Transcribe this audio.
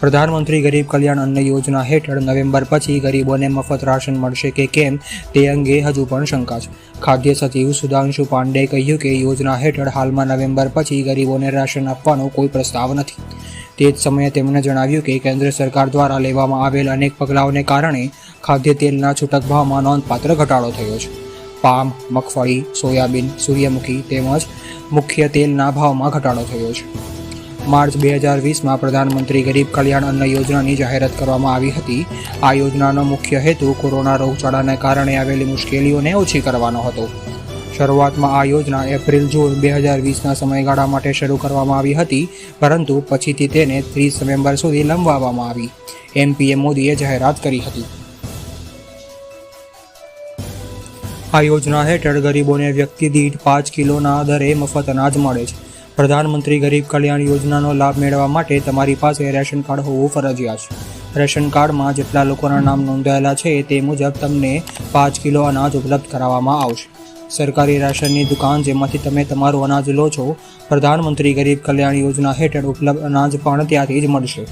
પ્રધાનમંત્રી ગરીબ કલ્યાણ અન્ન યોજના હેઠળ નવેમ્બર પછી ગરીબોને મફત રાશન મળશે કે કેમ તે અંગે હજુ પણ શંકા છે. ખાદ્ય સચિવ સુધાંશુ પાંડે કહ્યું કે યોજના હેઠળ હાલમાં નવેમ્બર પછી ગરીબોને રાશન આપવાનો કોઈ પ્રસ્તાવ નથી. તે જ સમયે તેમણે જણાવ્યું કે કેન્દ્ર સરકાર દ્વારા લેવામાં આવેલ અનેક પગલાઓને કારણે ખાદ્ય તેલના છૂટક ભાવમાં નોંધપાત્ર ઘટાડો થયો છે. પામ, મગફળી, સોયાબીન, સૂર્યમુખી તેમજ મુખ્ય તેલના ભાવમાં ઘટાડો થયો છે. માર્ચ બે હજાર વીસમાં પ્રધાનમંત્રી ગરીબ કલ્યાણ અન્ન યોજનાની જાહેરાત કરવામાં આવી હતી. આ યોજનાનો મુખ્ય હેતુ કોરોના રોગચાળાને કારણે આવેલી મુશ્કેલીઓને ઓછી કરવાનો હતો. શરૂઆતમાં આ યોજના એપ્રિલ જૂન બે હજાર વીસના સમયગાળા માટે શરૂ કરવામાં આવી હતી, પરંતુ પછીથી તેને ત્રીસ નવેમ્બર સુધી લંબાવવામાં આવી. એમ પીએમ મોદીએ જાહેરાત કરી હતી. આ યોજના હેઠળ ગરીબોને વ્યક્તિ દીઠ પાંચ કિલોના દરે મફત અનાજ મળે છે. પ્રધાનમંત્રી ગરીબ કલ્યાણ યોજનાનો લાભ મેળવવા માટે તમારી પાસે રેશન કાર્ડ હોવું ફરજિયાત છે. રેશન કાર્ડમાં જેટલા લોકોના નામ નોંધાયેલા છે તે મુજબ તમને પાંચ કિલો અનાજ ઉપલબ્ધ કરાવવામાં આવશે. સરકારી રાશનની દુકાન જેમાંથી તમે તમારું અનાજ લો છો, પ્રધાનમંત્રી ગરીબ કલ્યાણ યોજના હેઠળ ઉપલબ્ધ અનાજ પણ ત્યાંથી જ મળશે.